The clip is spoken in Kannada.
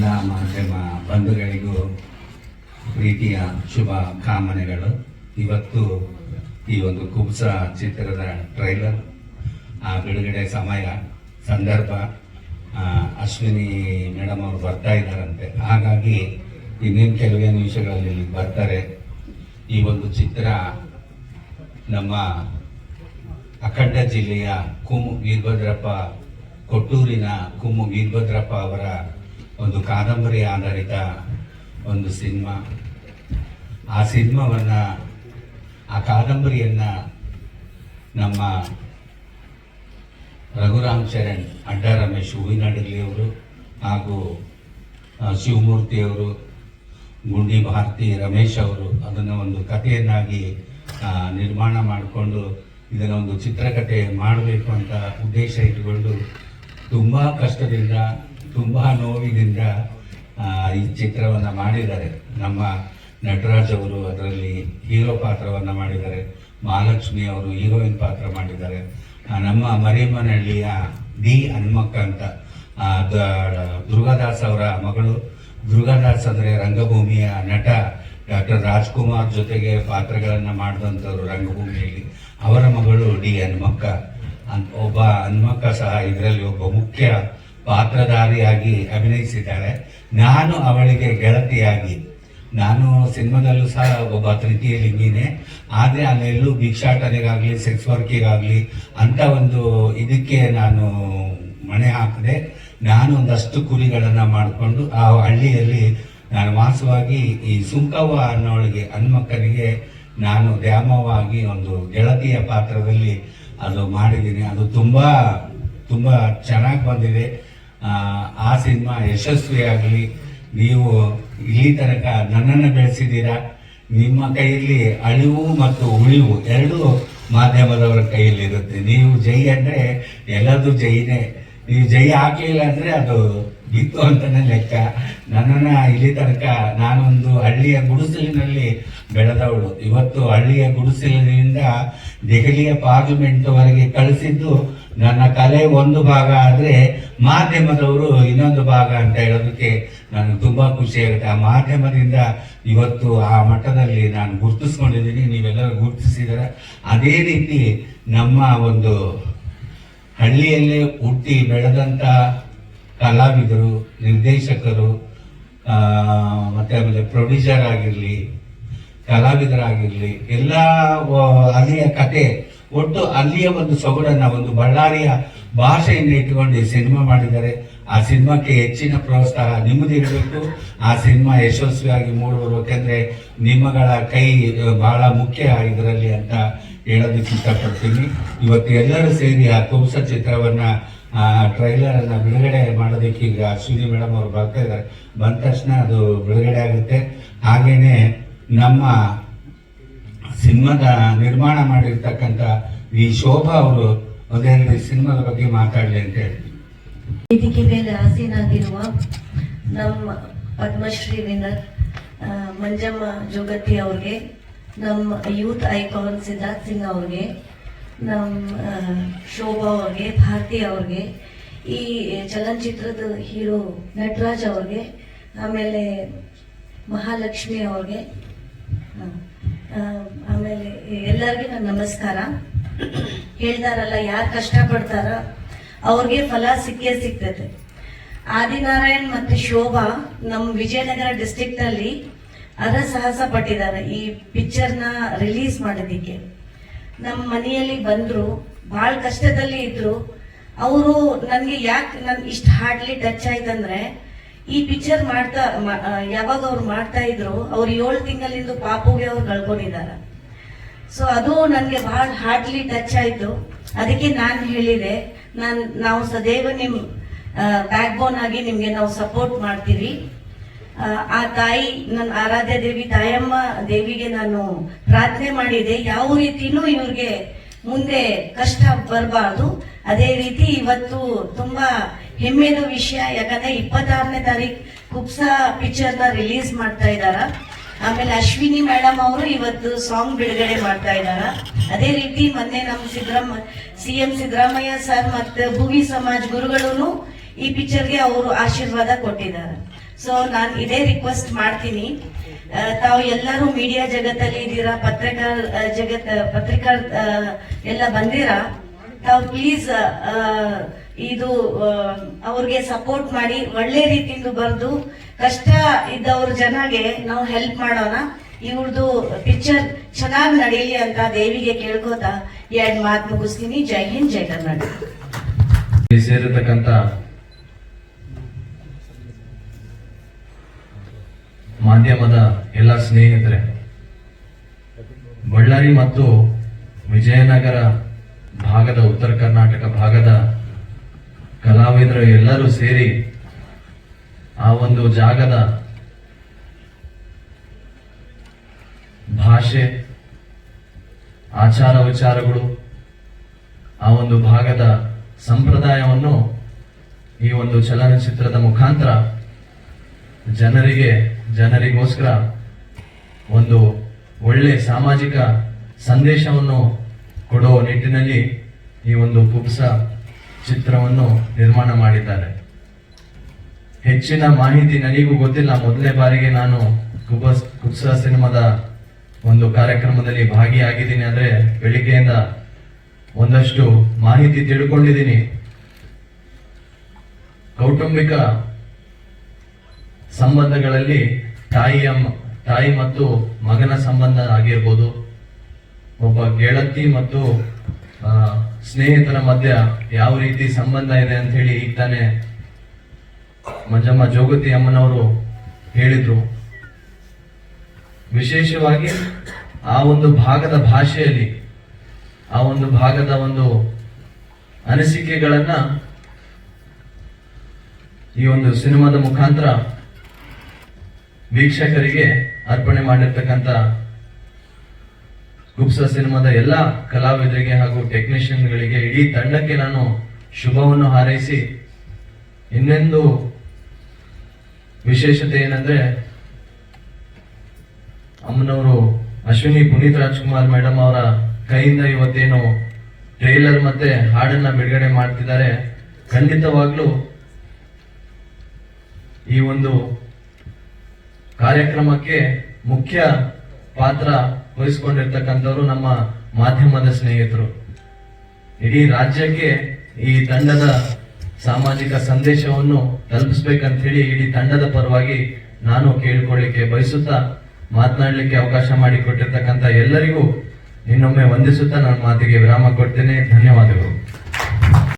ಎಲ್ಲ ಮಾಧ್ಯಮ ಬಂಧುಗಳಿಗೂ ಪ್ರೀತಿಯ ಶುಭ ಕಾಮನೆಗಳು. ಇವತ್ತು ಈ ಒಂದು ಕುಬ್ಸ ಚಿತ್ರದ ಟ್ರೈಲರ್, ಆ ಬಿಡುಗಡೆ ಸಮಯ, ಸಂದರ್ಭ ಅಶ್ವಿನಿ ಮೇಡಮ್ ಅವರು ಬರ್ತಾ ಇದ್ದಾರಂತೆ. ಹಾಗಾಗಿ ಇನ್ನೇನು ಕೆಲವೇ ನಿಮಿಷಗಳಲ್ಲಿ ಇಲ್ಲಿ ಬರ್ತಾರೆ. ಈ ಒಂದು ಚಿತ್ರ ನಮ್ಮ ಅಖಂಡ ಜಿಲ್ಲೆಯ ಕುಮು ವೀರಭದ್ರಪ್ಪ, ಕೊಟ್ಟೂರಿನ ಕುಮು ವೀರಭದ್ರಪ್ಪ ಅವರ ಒಂದು ಕಾದಂಬರಿ ಆಧಾರಿತ ಒಂದು ಸಿನಿಮಾ. ಆ ಸಿನಿಮಾವನ್ನ, ಆ ಕಾದಂಬರಿಯನ್ನ ನಮ್ಮ ರಘುರಾಮ್ ಚರಣ್ ಅಡ್ಡ ರಮೇಶ್ ಅವರು ಹಾಗೂ ಶಿವಮೂರ್ತಿಯವರು ಗುಂಡಿ ಭಾರತಿ ರಮೇಶ್ ಅವರು ಅದನ್ನು ಒಂದು ಕಥೆಯನ್ನಾಗಿ ನಿರ್ಮಾಣ ಮಾಡಿಕೊಂಡು ಇದನ್ನು ಒಂದು ಚಿತ್ರಕಥೆ ಮಾಡಬೇಕು ಅಂತ ಉದ್ದೇಶ ಇಟ್ಟುಕೊಂಡು ತುಂಬ ಕಷ್ಟದಿಂದ ತುಂಬ ನೋವಿನಿಂದ ಈ ಚಿತ್ರವನ್ನು ಮಾಡಿದ್ದಾರೆ. ನಮ್ಮ ನಟರಾಜ್ ಅವರು ಅದರಲ್ಲಿ ಹೀರೋ ಪಾತ್ರವನ್ನು ಮಾಡಿದ್ದಾರೆ. ಮಹಾಲಕ್ಷ್ಮಿ ಅವರು ಹೀರೋಯಿನ್ ಪಾತ್ರ ಮಾಡಿದ್ದಾರೆ. ನಮ್ಮ ಮರಿಯಮ್ಮನಹಳ್ಳಿಯ ಡಿ ಹನುಮಕ್ಕ ಅಂತ ದುರ್ಗಾದಾಸ್ ಅವರ ಮಗಳು. ದುರ್ಗಾದಾಸ್ ಅಂದರೆ ರಂಗಭೂಮಿಯ ನಟ ಡಾಕ್ಟರ್ ರಾಜ್ಕುಮಾರ್ ಜೊತೆಗೆ ಪಾತ್ರಗಳನ್ನು ಮಾಡಿದಂಥವ್ರು ರಂಗಭೂಮಿಯಲ್ಲಿ. ಅವರ ಮಗಳು ಡಿ ಹನುಮಕ್ಕ. ಒಬ್ಬ ಹನುಮಕ್ಕ ಸಹ ಇದರಲ್ಲಿ ಒಬ್ಬ ಮುಖ್ಯ ಪಾತ್ರಧಾರಿಯಾಗಿ ಅಭಿನಯಿಸಿದ್ದಾಳೆ. ನಾನು ಅವಳಿಗೆ ಗೆಳತಿಯಾಗಿ. ನಾನು ಸಿನಿಮಾದಲ್ಲೂ ಸಹ ಒಬ್ಬ ತೃತೀಯ ಲಿಂಗಿನೇ. ಆದರೆ ಅಲ್ಲೆಲ್ಲೂ ಭಿಕ್ಷಾಟನೆಗಾಗಲಿ ಸೆಕ್ಸ್ ವರ್ಕಿಗಾಗಲಿ ಅಂತ ಒಂದು ಇದಕ್ಕೆ ನಾನು ಮಣೆ ಹಾಕದೆ ನಾನು ಒಂದಷ್ಟು ಕುರಿಗಳನ್ನು ಮಾಡಿಕೊಂಡು ಆ ಹಳ್ಳಿಯಲ್ಲಿ ನಾನು ವಾಸವಾಗಿ ಈ ಸುಂಕವ್ವ ಅನ್ನೋಳಿಗೆ ಹಣ್ಮಕ್ಕನಿಗೆ ನಾನು ದ್ಯಾಮವಾಗಿ ಒಂದು ಗೆಳತಿಯ ಪಾತ್ರದಲ್ಲಿ ಅದು ಮಾಡಿದ್ದೀನಿ. ಅದು ತುಂಬ ತುಂಬ ಚೆನ್ನಾಗಿ ಬಂದಿದೆ. ಆ, ಸಿನಿಮಾ ಯಶಸ್ವಿಯಾಗಲಿ ನೀವು ಇಲ್ಲಿ ತನಕ ನನ್ನನ್ನು ಬೆಳೆಸಿದ್ದೀರಾ? ನಿಮ್ಮ ಕೈಯಲ್ಲಿ ಅಳಿವು ಮತ್ತು ಉಳಿವು ಎರಡೂ ಮಾಧ್ಯಮದವರ ಕೈಯಲ್ಲಿರುತ್ತೆ. ನೀವು ಜೈ ಅಂದರೆ ಎಲ್ಲದೂ ಜೈನೇ. ನೀವು ಜೈ ಹಾಕಲಿಲ್ಲ ಅಂದರೆ ಅದು ಬಿತ್ತು ಅಂತಾನೆ ಲೆಕ್ಕ. ನನ್ನನ್ನು ಇಲ್ಲಿ ತನಕ ನಾನೊಂದು ಹಳ್ಳಿಯ ಗುಡಿಸಲಿನಲ್ಲಿ ಬೆಳೆದವಳು. ಇವತ್ತು ಹಳ್ಳಿಯ ಗುಡಿಸಲಿನಿಂದ ದೆಹಲಿಯ ಪಾರ್ಲಿಮೆಂಟ್ವರೆಗೆ ಕಳಿಸಿದ್ದು ನನ್ನ ಕಲೆ ಒಂದು ಭಾಗ ಆದರೆ ಮಾಧ್ಯಮದವರು ಇನ್ನೊಂದು ಭಾಗ ಅಂತ ಹೇಳೋದಕ್ಕೆ ನನಗೆ ತುಂಬಾ ಖುಷಿಯಾಗುತ್ತೆ ಆ ಮಾಧ್ಯಮದಿಂದ ಇವತ್ತು ಆ ಮಟ್ಟದಲ್ಲಿ ನಾನು ಗುರುತಿಸ್ಕೊಂಡಿದ್ದೀನಿ. ನೀವೆಲ್ಲರೂ ಗುರುತಿಸಿದರೆ ಅದೇ ರೀತಿ ನಮ್ಮ ಒಂದು ಹಳ್ಳಿಯಲ್ಲೇ ಹುಟ್ಟಿ ಬೆಳೆದಂತ ಕಲಾವಿದರು, ನಿರ್ದೇಶಕರು ಮತ್ತು ಆಮೇಲೆ ಪ್ರೊಡ್ಯೂಸರ್ ಆಗಿರಲಿ, ಕಲಾವಿದರಾಗಿರಲಿ, ಎಲ್ಲ ಅಲ್ಲಿಯ ಕತೆ, ಒಟ್ಟು ಅಲ್ಲಿಯ ಒಂದು ಸೊಗಡನ್ನ, ಒಂದು ಬಳ್ಳಾರಿಯ ಭಾಷೆಯನ್ನು ಇಟ್ಟುಕೊಂಡು ಸಿನಿಮಾ ಮಾಡಿದ್ದಾರೆ. ಆ ಸಿನಿಮಾಕ್ಕೆ ಹೆಚ್ಚಿನ ಪ್ರೋತ್ಸಾಹ ನಿಮ್ಮದಿರಬೇಕು ಆ ಸಿನಿಮಾ ಯಶಸ್ವಿಯಾಗಿ ಮೂಡಿ ಬರ್ಬೇಕಂದ್ರೆ ನಿಮ್ಮಗಳ ಕೈ ಬಹಳ ಮುಖ್ಯ ಇದರಲ್ಲಿ ಅಂತ ಹೇಳೋದಕ್ಕೆ ಇಷ್ಟಪಡ್ತೀನಿ. ಇವತ್ತು ಎಲ್ಲರೂ ಸೇರಿ ಆ ಕುಂಸ ಚಿತ್ರವನ್ನು, ಆ ಟ್ರೈಲರ್ ಅನ್ನ ಬಿಡುಗಡೆ ಮಾಡೋದಕ್ಕೆ ಈಗ ಅಶ್ವಿನಿ ಮೇಡಮ್ ಅವರು ಬರ್ತಾ ಇದ್ದಾರೆ. ಬಂದ ತಕ್ಷಣ ಅದು ಬಿಡುಗಡೆ ಆಗುತ್ತೆ. ಹಾಗೆಯೇ ನಮ್ಮ ಸಿನಿಮಾದ ನಿರ್ಮಾಣ ಮಾಡಿರ್ತಕ್ಕಂಥ ಈ ಶೋಭಾ ಅವರು ಒಂದೆರಡು ಸಿನಿಮಾದ ಬಗ್ಗೆ ಮಾತಾಡಲಿ ಅಂತ ಹೇಳಿ ವೇದಿಕೆ ಮೇಲೆ ಆಸೀನಾಗಿರುವ ನಮ್ಮ ಪದ್ಮಶ್ರೀ ವಿನ್ನರ್ ಮಂಜಮ್ಮ ಜೋಗತಿ ಅವ್ರಿಗೆ, ನಮ್ಮ ಯೂತ್ ಐಕಾನ್ ಸಿದ್ಧಾರ್ಥ್ ಸಿಂಗ್ ಅವ್ರಿಗೆ, ನಮ್ಮ ಶೋಭಾ ಅವ್ರಿಗೆ, ಭಾರತಿ ಅವ್ರಿಗೆ, ಈ ಚಲನಚಿತ್ರದ ಹೀರೋ ನಟರಾಜ್ ಅವ್ರಿಗೆ, ಆಮೇಲೆ ಮಹಾಲಕ್ಷ್ಮಿ ಅವ್ರಿಗೆ ಆಮೇಲೆ ಎಲ್ಲರಿಗೂ ನನ್ನ ನಮಸ್ಕಾರ. ಹೇಳ್ತಾರಲ್ಲ ಯಾರು ಕಷ್ಟಪಡ್ತಾರ ಅವ್ರಿಗೆ ಫಲ ಸಿಕ್ಕೇ ಸಿಗ್ತದೆ. ಆದಿನಾರಾಯಣ್ ಮತ್ತು ಶೋಭಾ ನಮ್ಮ ವಿಜಯನಗರ ಡಿಸ್ಟಿಕ್ನಲ್ಲಿ ನಲ್ಲಿ ಅರಸಾಹಸ ಪಟ್ಟಿದ್ದಾರೆ. ಈ ಪಿಕ್ಚರ್ನ ರಿಲೀಸ್ ಮಾಡೋದಕ್ಕೆ ನಮ್ಮ ಮನೆಯಲ್ಲಿ ಬಂದರು ಬಹಳ ಕಷ್ಟದಲ್ಲಿ ಇದ್ದರು ಅವರು ನನಗೆ ಯಾಕೆ ನನ್ಗೆ ಇಷ್ಟು ಹಾರ್ಡ್ಲಿ ಟಚ್ ಆಯ್ತಂದ್ರೆ, ಈ ಪಿಕ್ಚರ್ ಮಾಡ್ತಾ ಯಾವಾಗ ಅವ್ರು ಮಾಡ್ತಾ ಇದ್ರು, ಅವ್ರು ಏಳು ತಿಂಗಳಿಂದ ಪಾಪುಗೆ ಅವ್ರು ಕಳ್ಕೊಂಡಿದ್ದಾರೆ. ಸೊ ಅದು ನನಗೆ ಬಹಳ ಹಾರ್ಡ್ಲಿ ಟಚ್ ಆಯ್ತು. ಅದಕ್ಕೆ ನಾನು ಹೇಳಿದೆ ನಾನ್ ನಾವು ಸದೈವ ನಿಮ್ ಬ್ಯಾಕ್ ಬೋನ್ ಆಗಿ ನಿಮ್ಗೆ ನಾವು ಸಪೋರ್ಟ್ ಮಾಡ್ತೀವಿ. ಆ, ತಾಯಿ ನನ್ನ ಆರಾಧ್ಯ ದೇವಿ ತಾಯಮ್ಮ ದೇವಿಗೆ ನಾನು ಪ್ರಾರ್ಥನೆ ಮಾಡಿದೆ. ಯಾವ ರೀತಿನೂ ಇವ್ರಿಗೆ ಮುಂದೆ ಕಷ್ಟ ಬರಬಾರ್ದು. ಅದೇ ರೀತಿ ಇವತ್ತು ತುಂಬಾ ಹೆಮ್ಮೆಯ ವಿಷಯ ಯಾಕಂದ್ರೆ ಇಪ್ಪತ್ತಾರನೇ ತಾರೀಕು ಕುಪ್ಸಾ ಪಿಕ್ಚರ್ನ ರಿಲೀಸ್ ಮಾಡ್ತಾ ಇದಾರ. ಆಮೇಲೆ ಅಶ್ವಿನಿ ಮೇಡಮ್ ಅವರು ಇವತ್ತು ಸಾಂಗ್ ಬಿಡುಗಡೆ ಮಾಡ್ತಾ ಇದ್ದಾರ ಅದೇ ರೀತಿ ಮೊನ್ನೆ ನಮ್ಮ Siddarama C M Siddaramaiah sir ಮತ್ತೆ ಭುವಿ ಸಮಾಜ್ ಗುರುಗಳು ಈ ಪಿಕ್ಚರ್ಗೆ ಅವರು ಆಶೀರ್ವಾದ ಕೊಟ್ಟಿದ್ದಾರೆ. ಸೊ ನಾನು ಇದೇ ರಿಕ್ವೆಸ್ಟ್ ಮಾಡ್ತೀನಿ. ತಾವು ಎಲ್ಲರೂ ಮೀಡಿಯಾ ಜಗತ್ತಲ್ಲಿ ಇದ್ದೀರಾ, ಪತ್ರಿಕಾ ಜಗತ್, ಪತ್ರಿಕಾ ಎಲ್ಲ ಬಂದಿರಾ? ತಾವು ಪ್ಲೀಸ್ ಇದು ಅವ್ರಿಗೆ ಸಪೋರ್ಟ್ ಮಾಡಿ ಒಳ್ಳೆ ರೀತಿಯಿಂದ ಬರೆದು ಕಷ್ಟ ಇದ್ದವ್ರ ಜನಗೆ ನಾವು ಹೆಲ್ಪ್ ಮಾಡೋಣ. ಇವ್ರದ್ದು ಪಿಕ್ಚರ್ ಚೆನ್ನಾಗಿ ನಡೀಲಿ ಅಂತ ದೇವಿಗೆ ಕೇಳ್ಕೋತಾ ಎರಡು ಮಾತು ಮುಗಿಸ್ತೀನಿ. ಜೈ ಹಿಂದ್, ಜೈ ಕರ್ನಾಟಕ. ಸೇರಿರ್ತಕ್ಕಂಥ ಮಾಧ್ಯಮದ ಎಲ್ಲ ಸ್ನೇಹಿತರೆ, ಬಳ್ಳಾರಿ ಮತ್ತು ವಿಜಯನಗರ ಭಾಗದ ಉತ್ತರ ಕರ್ನಾಟಕ ಭಾಗದ ಕಲಾವಿದರು ಎಲ್ಲರೂ ಸೇರಿ ಆ ಒಂದು ಜಾಗದ ಭಾಷೆ, ಆಚಾರ ವಿಚಾರಗಳು, ಆ ಒಂದು ಭಾಗದ ಸಂಪ್ರದಾಯವನ್ನು ಈ ಒಂದು ಚಲನಚಿತ್ರದ ಮುಖಾಂತರ ಜನರಿಗೆ, ಜನರಿಗೋಸ್ಕರ ಒಂದು ಒಳ್ಳೆ ಸಾಮಾಜಿಕ ಸಂದೇಶವನ್ನು ಕೊಡೋ ನಿಟ್ಟಿನಲ್ಲಿ ಈ ಒಂದು ಕುಬ್ಸ ಚಿತ್ರವನ್ನು ನಿರ್ಮಾಣ ಮಾಡಿದ್ದಾರೆ. ಹೆಚ್ಚಿನ ಮಾಹಿತಿ ನನಗೂ ಗೊತ್ತಿಲ್ಲ. ಮೊದಲನೇ ಬಾರಿಗೆ ನಾನು ಕುಬಸ್ ಕುಬ್ಸ ಸಿನಿಮಾದ ಒಂದು ಕಾರ್ಯಕ್ರಮದಲ್ಲಿ ಭಾಗಿಯಾಗಿದ್ದೀನಿ ಅಂದ್ರೆ ಬೆಳಿಗ್ಗೆಯಿಂದ ಒಂದಷ್ಟು ಮಾಹಿತಿ ತಿಳ್ಕೊಂಡಿದ್ದೀನಿ. ಕೌಟುಂಬಿಕ ಸಂಬಂಧಗಳಲ್ಲಿ ತಾಯಿಯ ತಾಯಿ ಮತ್ತು ಮಗನ ಸಂಬಂಧ ಆಗಿರ್ಬೋದು. ಒಬ್ಬ ಗೆಳತಿ ಮತ್ತು ಸ್ನೇಹಿತರ ಮಧ್ಯ ಯಾವ ರೀತಿ ಸಂಬಂಧ ಇದೆ ಅಂತ ಹೇಳಿ ಈಗ ತಾನೇ ಮಂಜಮ್ಮ ಜೋಗತಿ ಅಮ್ಮನವರು ಹೇಳಿದ್ರು. ವಿಶೇಷವಾಗಿ ಆ ಒಂದು ಭಾಗದ ಭಾಷೆಯಲ್ಲಿ, ಆ ಒಂದು ಭಾಗದ ಒಂದು ಅನಿಸಿಕೆಗಳನ್ನ ಈ ಒಂದು ಸಿನಿಮಾದ ಮುಖಾಂತರ ವೀಕ್ಷಕರಿಗೆ ಅರ್ಪಣೆ ಮಾಡಿರ್ತಕ್ಕಂಥ ಗುಪ್ಸ ಸಿನಿಮಾದ ಎಲ್ಲ ಕಲಾವಿದರಿಗೆ ಹಾಗೂ ಟೆಕ್ನಿಷಿಯನ್ಗಳಿಗೆ ಇಡೀ ತಂಡಕ್ಕೆ ನಾನು ಶುಭವನ್ನು ಹಾರೈಸಿ, ಇನ್ನೊಂದು ವಿಶೇಷತೆ ಏನಂದ್ರೆ, ಅಮ್ಮನವರು ಅಶ್ವಿನಿ ಪುನೀತ್ ರಾಜ್ಕುಮಾರ್ ಮೇಡಮ್ ಅವರ ಕೈಯಿಂದ ಇವತ್ತೇನು ಟ್ರೈಲರ್ ಮತ್ತೆ ಹಾಡನ್ನ ಬಿಡುಗಡೆ ಮಾಡ್ತಿದ್ದಾರೆ. ಖಂಡಿತವಾಗ್ಲೂ ಈ ಒಂದು ಕಾರ್ಯಕ್ರಮಕ್ಕೆ ಮುಖ್ಯ ಪಾತ್ರ ವಹಿಸಿಕೊಂಡಿರ್ತಕ್ಕಂಥವ್ರು ನಮ್ಮ ಮಾಧ್ಯಮದ ಸ್ನೇಹಿತರು. ಇಡೀ ರಾಜ್ಯಕ್ಕೆ ಈ ತಂಡದ ಸಾಮಾಜಿಕ ಸಂದೇಶವನ್ನು ತಲುಪಿಸ್ಬೇಕಂತ ಹೇಳಿ ಇಡೀ ತಂಡದ ಪರವಾಗಿ ನಾನು ಕೇಳಿಕೊಳ್ಳಿಕ್ಕೆ ಬಯಸುತ್ತಾ ಮಾತನಾಡಲಿಕ್ಕೆ ಅವಕಾಶ ಮಾಡಿಕೊಟ್ಟಿರ್ತಕ್ಕಂಥ ಎಲ್ಲರಿಗೂ ಇನ್ನೊಮ್ಮೆ ವಂದಿಸುತ್ತಾ ನನ್ನ ಮಾತಿಗೆ ವಿರಾಮ ಕೊಡ್ತೇನೆ. ಧನ್ಯವಾದಗಳು.